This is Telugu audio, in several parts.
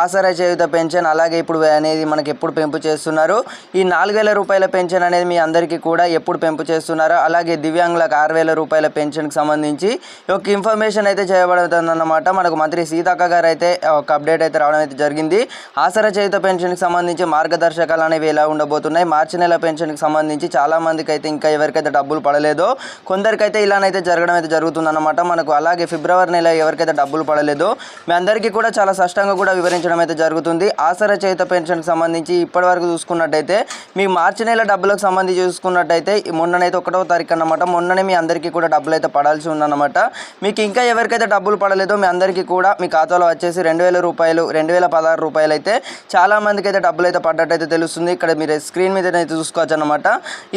ఆసరా చేయుత పెన్షన్ అలాగే ఇప్పుడు అనేది మనకి ఎప్పుడు పెంపు చేస్తున్నారు. ఈ నాలుగు వేల రూపాయల పెన్షన్ అనేది మీ అందరికీ కూడా ఎప్పుడు పెంపు చేస్తున్నారో? అలాగే దివ్యాంగులకు ఆరు వేల రూపాయల పెన్షన్కి సంబంధించి ఒక ఇన్ఫర్మేషన్ అయితే చేయబడుతుందన్నమాట. మనకు మంత్రి సీతక్క గారు అయితే ఒక అప్డేట్ అయితే రావడం అయితే జరిగింది. ఆసరా చేయుత పెన్షన్కి సంబంధించి మార్గదర్శకాలు అనేవి ఎలా ఉండబోతున్నాయి? మార్చి నెల పెన్షన్కి సంబంధించి చాలా మందికి అయితే ఇంకా ఎవరికైతే డబ్బులు పడలేదో కొందరికైతే ఇలానైతే జరగడం అయితే జరుగుతుందన్నమాట. మనకు అలాగే ఫిబ్రవరి నెల ఎవరికైతే డబ్బులు పడలేదో మీ అందరికీ కూడా చాలా స్పష్టంగా కూడా వివరించడం అయితే జరుగుతుంది. ఆసరా చేత పెన్షన్కి సంబంధించి ఇప్పటి వరకు చూసుకున్నట్టయితే మీ మార్చి నెల డబ్బులకు సంబంధించి చూసుకున్నట్టయితే మొన్ననైతే ఒకటో తారీఖు అన్నమాట. మొన్ననే మీ అందరికీ కూడా డబ్బులు అయితే పడాల్సి ఉందన్నమాట. మీకు ఇంకా ఎవరికైతే డబ్బులు పడలేదో మీ అందరికీ కూడా మీ ఖాతాలో వచ్చేసి రెండు వేల రూపాయలు రెండు వేల పదహారు రూపాయలు అయితే చాలా మందికి అయితే డబ్బులు అయితే పడ్డట్టయితే తెలుస్తుంది. ఇక్కడ మీరు స్క్రీన్ మీద అయితే చూసుకోవచ్చు అనమాట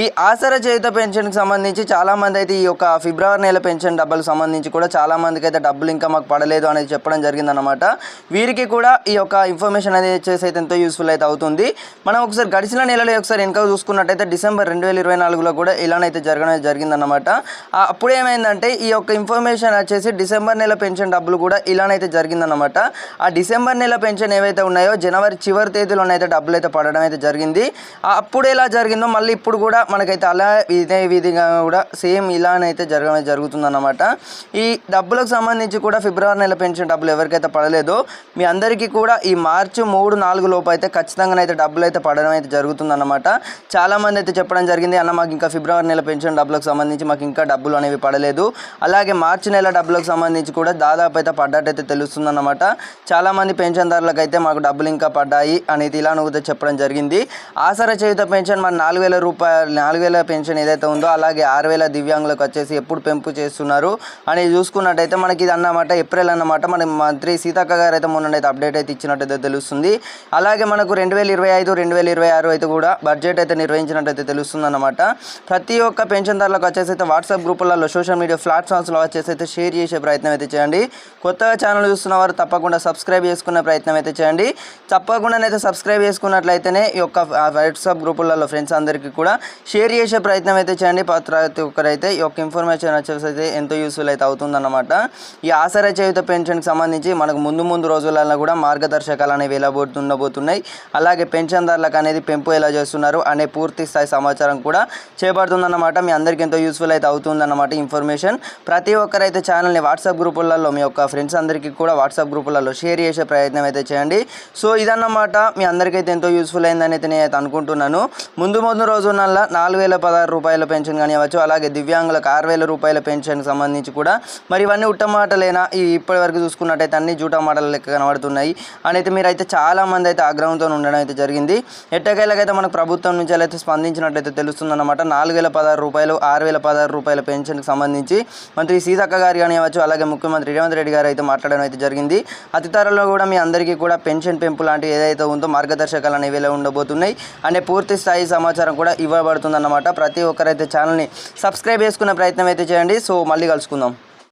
ఈ ఆసరా చేత పెన్షన్కి సంబంధించి చాలామంది అయితే ఈ యొక్క ఫిబ్రవరి నెల పెన్షన్ డబ్బులకు సంబంధించి కూడా చాలా మందికి అయితే డబ్బులు ఇంకా మాకు పడలేదు అనేది చెప్పడం జరిగిందనమాట వీరికి కూడా ఈ యొక్క ఇన్ఫర్మేషన్ అనేది చేసి అయితే ఎంతో యూస్ఫుల్ అయితే అవుతుంది. మనం ఒకసారి గడిచిన నెలలో ఒకసారి వెనక చూసుకున్నట్టయితే డిసెంబర్ రెండు వేల ఇరవై నాలుగులో కూడా ఇలానైతే జరగడం జరిగిందన్నమాట. ఆ, అప్పుడు ఏమైందంటే ఈ యొక్క ఇన్ఫర్మేషన్ వచ్చేసి డిసెంబర్ నెల పెన్షన్ డబ్బులు కూడా ఇలానైతే జరిగిందన్నమాట. ఆ డిసెంబర్ నెల పెన్షన్ ఏవైతే ఉన్నాయో జనవరి చివరి తేదీలోనైతే డబ్బులు అయితే పడడం అయితే జరిగింది. ఆ, అప్పుడు ఎలా జరిగిందో మళ్ళీ ఇప్పుడు కూడా మనకైతే అలా ఇదే విధిగా కూడా సేమ్ ఇలానైతే జరగడం జరుగుతుందన్నమాట. ఈ డబ్బులకు సంబంధించి కూడా ఫిబ్రవరి నెల పెన్షన్ డబ్బులు ఎవరికైతే పడలేదో మీ అందరికీ కూడా ఈ మార్చి మూడు నాలుగు లోపు అయితే ఖచ్చితంగా అయితే డబ్బులు అయితే పడడం అయితే జరుగుతుందన్నమాట. చాలామంది అయితే చెప్పడం జరిగింది అన్న మాకు ఇంకా ఫిబ్రవరి నెల పెన్షన్ డబ్బులకు సంబంధించి మాకు ఇంకా డబ్బులు అనేవి పడలేదు. అలాగే మార్చి నెల డబ్బులకు సంబంధించి కూడా దాదాపు అయితే పడ్డట్టయితే తెలుస్తుందన్నమాట. చాలామంది పెన్షన్దారులకు అయితే మాకు డబ్బులు ఇంకా పడ్డాయి అనేది ఇలా నువ్వు చెప్పడం జరిగింది. ఆసరా చేయుత పెన్షన్ మన నాలుగు వేల రూపాయలు నాలుగు వేల పెన్షన్ ఏదైతే ఉందో అలాగే ఆరు వేల దివ్యాంగులకు వచ్చేసి ఎప్పుడు పెంపు చేస్తున్నారు అనేది చూసుకున్నట్టయితే మనకి ఇది అన్నమాట ఏప్రిల్ అన్నమాట. మన మంత్రి సీతక్క గారు అయితే మొన్న అయితే అప్డేట్ అయితే ఇచ్చినట్టయితే తెలుస్తుంది. అలాగే మనకు రెండు వేల ఇరవై ఐదు రెండు వేల ఇరవై ఆరు అయితే కూడా బడ్జెట్ అయితే నిర్వహించినట్టయితే తెలుస్తుంది అనమాట ప్రతి ఒక్క పెన్షన్దారులకు వచ్చేసి అయితే వాట్సాప్ గ్రూపులలో సోషల్ మీడియా ప్లాట్ఫామ్స్లో వచ్చేసి అయితే షేర్ చేసే ప్రయత్నం అయితే చేయండి. కొత్తగా ఛానల్ చూస్తున్న వారు తప్పకుండా సబ్స్క్రైబ్ చేసుకునే ప్రయత్నం అయితే చేయండి. తప్పకుండానైతే సబ్స్క్రైబ్ చేసుకున్నట్లయితేనే ఈ యొక్క వాట్సాప్ గ్రూపులలో ఫ్రెండ్స్ అందరికీ కూడా షేర్ చేసే ప్రయత్నం అయితే చేయండి. ప్రతి ఒక్కరైతే ఈ యొక్క ఇన్ఫర్మేషన్ వచ్చేసి అయితే ఎంతో యూస్ఫుల్ అయితే అవుతుందన్నమాట. ఈ ఆసరా చేయుత పెన్షన్కి సంబంధించి మనకు ముందు ముందు రోజులలో కూడా మార్గదర్శకాలు అనేవి ఎలా అలాగే ఉండబోతున్నాయి అలాగే పెన్షన్దారులకు అనేది పెంపు ఎలా చేస్తున్నారు అనే పూర్తి స్థాయి సమాచారం కూడా చేపడుతుందన్నమాట. మీ అందరికీ ఎంతో యూస్ఫుల్ అయితే అవుతుందన్నమాట ఇన్ఫర్మేషన్ ప్రతి ఒక్కరైతే ఛానల్ని వాట్సాప్ గ్రూపులలో మీ యొక్క ఫ్రెండ్స్ అందరికీ కూడా వాట్సాప్ గ్రూపులలో షేర్ చేసే ప్రయత్నం అయితే చేయండి. సో ఇదన్నమాట. మీ అందరికైతే ఎంతో యూస్ఫుల్ అయిందని అయితే నేనైతే అనుకుంటున్నాను. ముందు ముందు రోజునల్లా నాలుగు వేల పదహారు రూపాయల పెన్షన్ కానివ్వచ్చు అలాగే దివ్యాంగులకు ఆరు వేల రూపాయల పెన్షన్కి సంబంధించి కూడా. మరి ఇవన్నీ ఉట్టమాటలేనా ఈ ఇప్పటి వరకు చూసుకున్నట్టయితే అన్ని జూటా మాటలు లెక్క కనబడుతున్నాయి. అని అయితే మీరైతే చాలా మంది అయితే ఆగ్రహంతో ఉండడం అయితే జరిగింది. ఎట్టకేలకైతే మనకు ప్రభుత్వం నుంచి అయితే స్పందించినట్టయితే తెలుస్తుందన్నమాట. నాలుగు వేల పదహారు రూపాయలు ఆరు వేల పదహారు రూపాయల పెన్షన్కి సంబంధించి మంత్రి సీతక్క గారు కానివ్వచ్చు అలాగే ముఖ్యమంత్రి రేవంత్ రెడ్డి గారు అయితే మాట్లాడడం అయితే జరిగింది. అతి త్వరలో కూడా మీ అందరికీ కూడా పెన్షన్ పెంపు లాంటి ఏదైతే ఉందో మార్గదర్శకాలు అనేవి ఎలా ఉండబోతున్నాయి. అనే పూర్తి స్థాయి సమాచారం కూడా ఇవ్వబడుతుందన్నమాట. ప్రతి ఒక్కరైతే ఛానల్ని సబ్స్క్రైబ్ చేసుకునే ప్రయత్నం అయితే చేయండి. సో మళ్ళీ కలుసుకుందాం.